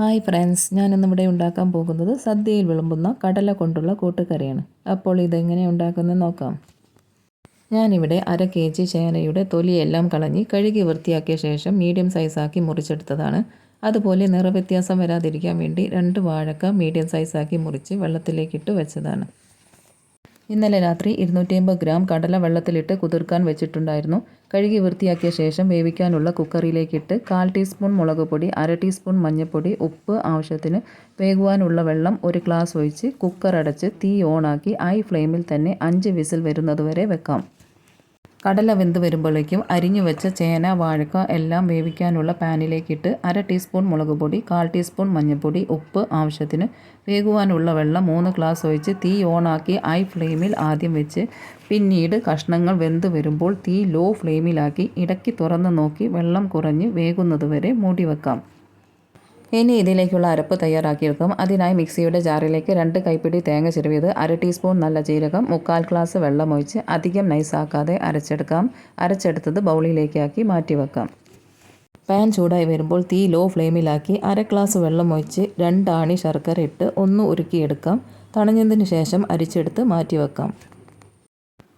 Hi friends ഞാനിന്നിവിടെ ഉണ്ടാക്കാൻ പോകുന്നത് സദ്യയിൽ വിളമ്പുന്ന കടല കൊണ്ടുള്ള കൂട്ടുകറിയാണ്. അപ്പോൾ ഇതെങ്ങനെ ഉണ്ടാക്കുന്നത് നോക്കാം. ഞാനിവിടെ അര കെ ജി ചേനയുടെ തൊലിയെല്ലാം കളഞ്ഞ് കഴുകി വൃത്തിയാക്കിയ ശേഷം മീഡിയം സൈസാക്കി മുറിച്ചെടുത്തതാണ്. അതുപോലെ നിറവ്യത്യാസം വരാതിരിക്കാൻ വേണ്ടി രണ്ട് വാഴക്ക മീഡിയം സൈസാക്കി മുറിച്ച് വെള്ളത്തിലേക്കിട്ട് വെച്ചതാണ്. ഇന്നലെ രാത്രി ഇരുന്നൂറ്റി അമ്പത് ഗ്രാം കടല വെള്ളത്തിലിട്ട് കുതിർക്കാൻ വെച്ചിട്ടുണ്ടായിരുന്നു. കഴുകി വൃത്തിയാക്കിയ ശേഷം വേവിക്കാനുള്ള കുക്കറിലേക്കിട്ട് കാൽ ടീസ്പൂൺ മുളക് പൊടി അര ടീസ്പൂൺ മഞ്ഞൾപ്പൊടി ഉപ്പ് ആവശ്യത്തിന് വേകുവാനുള്ള വെള്ളം ഒരു ഗ്ലാസ് ഒഴിച്ച് കുക്കർ അടച്ച് തീ ഓണാക്കി ഹൈ ഫ്ലെയിമിൽ തന്നെ അഞ്ച് വിസിൽ വരുന്നതുവരെ വെക്കാം. കടല വെന്ത് വരുമ്പോഴേക്കും അരിഞ്ഞു വെച്ച ചേന വാഴക്ക എല്ലാം വേവിക്കാനുള്ള പാനിലേക്കിട്ട് അര ടീസ്പൂൺ മുളക് പൊടി കാൽ ടീസ്പൂൺ മഞ്ഞൾപ്പൊടി ഉപ്പ് ആവശ്യത്തിന് വേകുവാനുള്ള വെള്ളം മൂന്ന് ഗ്ലാസ് ഒഴിച്ച് തീ ഓണാക്കി ഹൈ ഫ്ലെയിമിൽ ആദ്യം വെച്ച് പിന്നീട് കഷ്ണങ്ങൾ വെന്ത് വരുമ്പോൾ തീ ലോ ഫ്ലെയിമിലാക്കി ഇടയ്ക്ക് തുറന്ന് നോക്കി വെള്ളം കുറഞ്ഞ് വേകുന്നതുവരെ മൂടി വെക്കാം. ഇനി ഇതിലേക്കുള്ള അരപ്പ് തയ്യാറാക്കിയെടുക്കും. അതിനായി മിക്സിയുടെ ജാറിലേക്ക് രണ്ട് കൈപ്പിടി തേങ്ങ ചിരവിയത് അര ടീസ്പൂൺ നല്ല ജീരകം മുക്കാൽ ഗ്ലാസ് വെള്ളം ഒഴിച്ച് അധികം നൈസാക്കാതെ അരച്ചെടുക്കാം. അരച്ചെടുത്തത് ബൗളിലേക്കാക്കി മാറ്റിവെക്കാം. പാൻ ചൂടായി വരുമ്പോൾ തീ ലോ ഫ്ലെയിമിലാക്കി അര ഗ്ലാസ് വെള്ളം ഒഴിച്ച് രണ്ടാണി ശർക്കര ഇട്ട് ഒന്ന് ഉരുക്കിയെടുക്കാം. തണഞ്ഞതിന് ശേഷം അരിച്ചെടുത്ത് മാറ്റിവെക്കാം.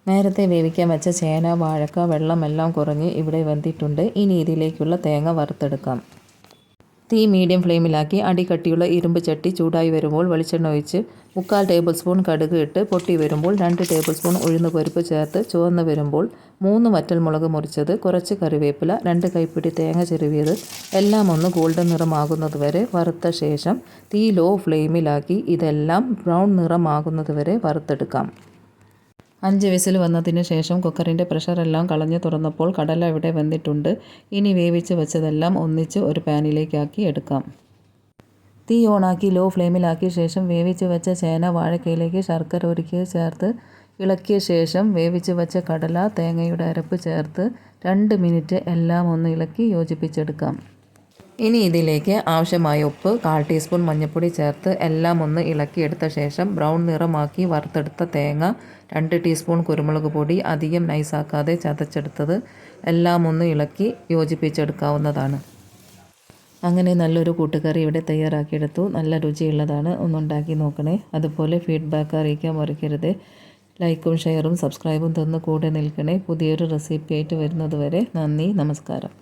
നേരത്തെ വേവിക്കാൻ വെച്ച ചേന വാഴക്ക വെള്ളമെല്ലാം കുറഞ്ഞ് ഇവിടെ വെന്തിട്ടുണ്ട്. ഇനി ഇതിലേക്കുള്ള തേങ്ങ വറുത്തെടുക്കാം. തീ മീഡിയം ഫ്ലെയിമിലാക്കി അടികട്ടിയുള്ള ഇരുമ്പ് ചട്ടി ചൂടായി വരുമ്പോൾ വെളിച്ചെണ്ണ ഒഴിച്ച് മുക്കാൽ ടേബിൾ സ്പൂൺ കടുക് ഇട്ട് പൊട്ടി വരുമ്പോൾ രണ്ട് ടേബിൾ സ്പൂൺ ഉഴുന്ന് പരിപ്പ് ചേർത്ത് ചുവന്ന് വരുമ്പോൾ മൂന്ന് വറ്റൽമുളക് മുറിച്ചത് കുറച്ച് കറിവേപ്പില രണ്ട് കൈപ്പിടി തേങ്ങ ചെരുവിയത് എല്ലാം ഒന്ന് ഗോൾഡൻ നിറമാകുന്നത് വരെ വറുത്ത ശേഷം തീ ലോ ഫ്ലെയിമിലാക്കി ഇതെല്ലാം ബ്രൗൺ നിറമാകുന്നത് വരെ വറുത്തെടുക്കാം. അഞ്ച് വിസിൽ വന്നതിന് ശേഷം കുക്കറിന്റെ പ്രഷറെല്ലാം കളഞ്ഞു തുറന്നപ്പോൾ കടല ഇവിടെ വെന്തിട്ടുണ്ട്. ഇനി വേവിച്ച് വെച്ചതെല്ലാം ഒന്നിച്ച് ഒരു പാനിലേക്കാക്കി എടുക്കാം. തീ ഓണാക്കി ലോ ഫ്ലെയിമിലാക്കിയ ശേഷം വേവിച്ച് വെച്ച ചേന വാഴക്കയിലേക്ക് ശർക്കര ഒരുക്കി ചേർത്ത് ഇളക്കിയ ശേഷം വേവിച്ച് വെച്ച കടല തേങ്ങയുടെ അരപ്പ് ചേർത്ത് രണ്ട് മിനിറ്റ് എല്ലാം ഒന്ന് ഇളക്കി യോജിപ്പിച്ചെടുക്കാം. ഇനി ഇതിലേക്ക് ആവശ്യമായ ഉപ്പ് കാൽ ടീസ്പൂൺ മഞ്ഞൾപ്പൊടി ചേർത്ത് എല്ലാം ഒന്ന് ഇളക്കിയെടുത്ത ശേഷം ബ്രൗൺ നിറമാക്കി വറുത്തെടുത്ത തേങ്ങ രണ്ട് ടീസ്പൂൺ കുരുമുളക് പൊടി അധികം നൈസാക്കാതെ ചതച്ചെടുത്തത് എല്ലാം ഒന്ന് ഇളക്കി യോജിപ്പിച്ചെടുക്കാവുന്നതാണ്. അങ്ങനെ നല്ലൊരു കൂട്ടുകറി ഇവിടെ തയ്യാറാക്കിയെടുത്തു. നല്ല രുചിയുള്ളതാണ്. ഒന്നുണ്ടാക്കി നോക്കണേ. അതുപോലെ ഫീഡ്ബാക്ക് അറിയിക്കാൻ മറക്കരുത്. ലൈക്കും ഷെയറും സബ്സ്ക്രൈബും തന്ന് കൂടെ നിൽക്കണേ. പുതിയൊരു റെസിപ്പി ആയിട്ട് വരുന്നത് വരെ നന്ദി നമസ്കാരം.